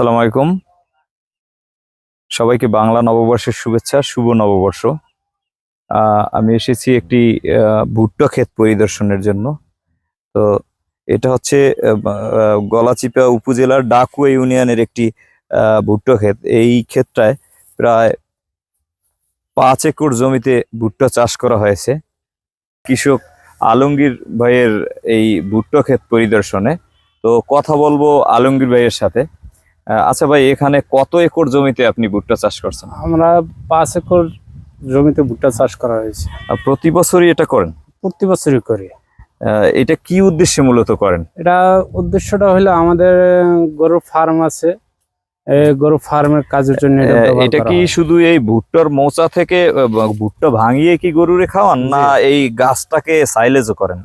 আসসালামু আলাইকুম। সবাইকে বাংলা নববর্ষের শুভেচ্ছা, শুভ নববর্ষ। আমি এসেছি একটি ভুট্টা ক্ষেত পরিদর্শনের জন্য। তো এটা হচ্ছে গলাচিপা উপজেলার ডাকুয়া ইউনিয়নের একটি ভুট্টা ক্ষেত। এই ক্ষেতটায় প্রায় পাঁচ একর জমিতে ভুট্টা চাষ করা হয়েছে। কৃষক আলমগীর ভাইয়ের এই ভুট্টা ক্ষেত পরিদর্শনে। তো কথা বলব আলমগীর ভাইয়ের সাথে। আচ্ছা ভাই এখানে কত একর জমিতে আপনি ভুট্টা চাষ করছেন? আমরা পাঁচ একর জমিতে ভুট্টা চাষ করা হয়েছে। আর প্রতি বছরই এটা করেন? প্রতি বছরই করি। এটা কি উদ্দেশ্যে মূলত করেন? এটা উদ্দেশ্যটা হলো আমাদের গরুর ফার্ম আছে। গরু ফার্মের কাজের জন্য এটা কি শুধু এই ভুট্টার মোচা থেকে ভুট্টা ভাঙিয়ে কি গরুরে খাওয়ান না এই গাছটাকে সাইলেজও করেন?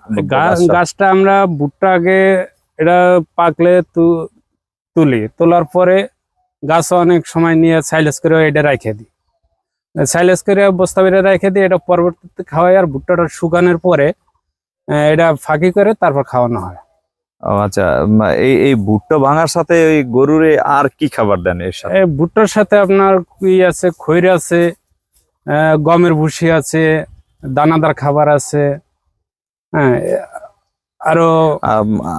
গাছটা আমরা ভুট্টা আগে এটা পাকলে তু- তুলি তোলার পরে গাছ অনেক সময় নিয়ে সাইলেস করে এটা রেখে দিই। সাইলেস করে বস্তা বেড়ে রেখে দিই এটা পরবর্তীতে খাওয়াই আর ভুট্টাটা শুকানোর পরে এটা ফাঁকি করে তারপর খাওয়ানো হয়। ও আচ্ছা এই এই ভুট্টা ভাঙার সাথে ওই গরুরে আর কি খাবার দেন এর সাথে? এই ভুট্টার সাথে আপনার কি আছে খৈর আছে গমের ভুসি আছে দানাদার খাবার আছে হ্যাঁ আরও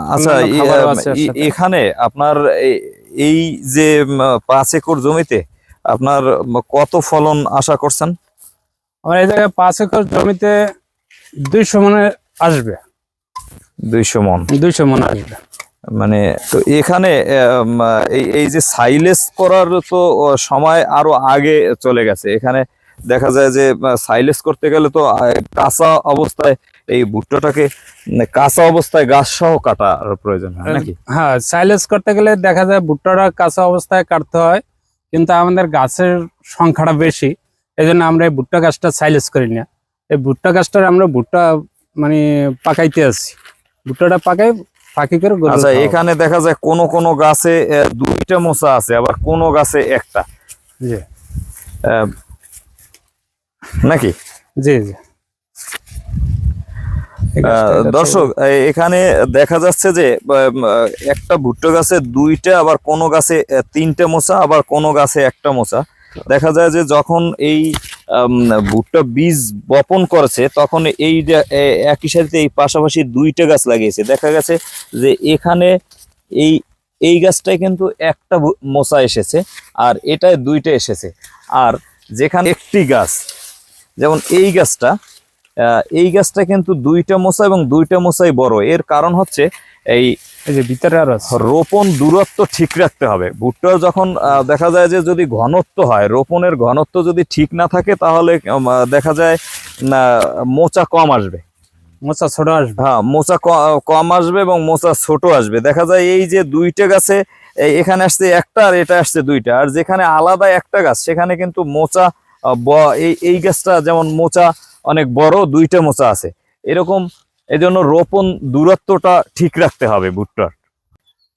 আচ্ছা অন্যান্য ই- খাবারও আম, আছে এর ই- সাথে। এখানে আপনার এই- যে পাঁচ একর জমিতে আপনার কত ফলন আশা করছেন? আমার এই জায়গায় পাঁচ একর জমিতে দুইশো মনে আসবে। দুইশো মন। দুইশো মন আসবে। মানে তো এখানে এই যে সাইলেস করার তো সময় আরও আগে চলে গেছে। এখানে দেখা যায় যে সাইলেস করতে গেলে তো কাঁচা অবস্থায় এই ভুট্টাটাকে কাঁচা অবস্থায় গাছ সহ কাটার প্রয়োজন হয় নাকি? হ্যাঁ সাইলেজ করতে গেলে দেখা যায় ভুট্টাটা কাঁচা অবস্থায় কাটতে হয় কিন্তু আমাদের গাছের সংখ্যাটা বেশি এই জন্য আমরা এই ভুট্টা গাছটা সাইলেস করি না। এই ভুট্টা গাছটার আমরা ভুট্টা মানে পাকাইতে আছি ভুট্টাটা পাকাই ফাঁকি করে আচ্ছা এখানে দেখা যায় কোন কোন গাছে দুইটা মোচা আছে আবার কোন গাছে একটা। জি। নাকি? জি জি। দর্শক এখানে দেখা যাচ্ছে যে একটা ভুট্টো গাছে দুইটা আবার কোন গাছে তিনটে মোচা আবার কোন গাছে একটা মোচা দেখা যায় যে যখন এই ভুট্টা বীজ বপন করেছে তখন এই একই সাথে এই পাশাপাশি দুইটা গাছ লাগিয়েছে। দেখা গেছে যে এখানে এই এই গাছটায় কিন্তু একটা মোচা এসেছে আর এটায় দুইটা এসেছে। আর যেখানে একটি গাছ যেমন এই গাছটা এই গাছটা কিন্তু দুইটা মোচা এবং দুইটা মোচাই বড়। এর কারণ হচ্ছে এই যে ভিতরে আর রোপণ দূরত্ব ঠিক রাখতে হবে। ভুট্টার যখন দেখা যায় যে যদি ঘনত্ব হয় রোপণের ঘনত্ব যদি ঠিক না থাকে তাহলে দেখা যায় না মোচা কম আসবে। মোচা ছোট আসবে। হ্যাঁ মোচা কম আসবে এবং মোচা ছোট আসবে। দেখা যায় এই যে দুইটা গাছে এখানে আসছে একটা আর এটা আসছে দুইটা। আর যেখানে আলাদা একটা গাছ সেখানে কিন্তু মোচা এই এই গাছটা যেমন মোচা অনেক বড়, দুইটা মোচা আছে। এরকম এই জন্য রোপণ দূরত্বটা ঠিক রাখতে হবে ভুট্টার।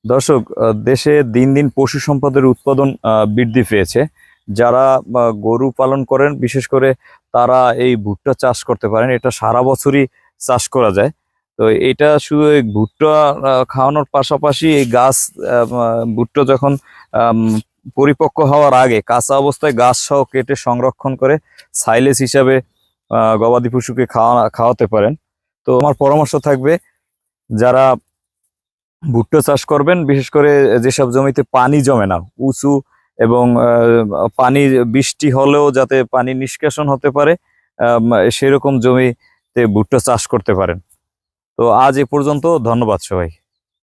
দর্শক দেশে দিন দিন পশু সম্পদের উৎপাদন বৃদ্ধি পেয়েছে। যারা গরু পালন করেন, বিশেষ করে তারা এই ভুট্টা চাষ করতে পারেন, এটা সারা বছরই চাষ করা যায়। তো এটা শুধু ভুট্টা খাওয়ানোর পাশাপাশি এই গাছ ভুট্টা যখন পরিপক্ক হওয়ার আগে কাঁচা অবস্থায় গাছ সহ কেটে সংরক্ষণ করে সাইলেজ হিসাবে গবাদি পশুকে খাওয়া খাওয়াতে পারেন। তো আমার পরামর্শ থাকবে, যারা ভুট্টা চাষ করবেন, বিশেষ করে যেসব জমিতে পানি জমে না, উঁচু এবং পানি বৃষ্টি হলেও যাতে পানি নিষ্কাশন হতে পারে সেরকম জমিতে ভুট্টা চাষ করতে পারেন। তো আজ এ পর্যন্ত ধন্যবাদ সবাই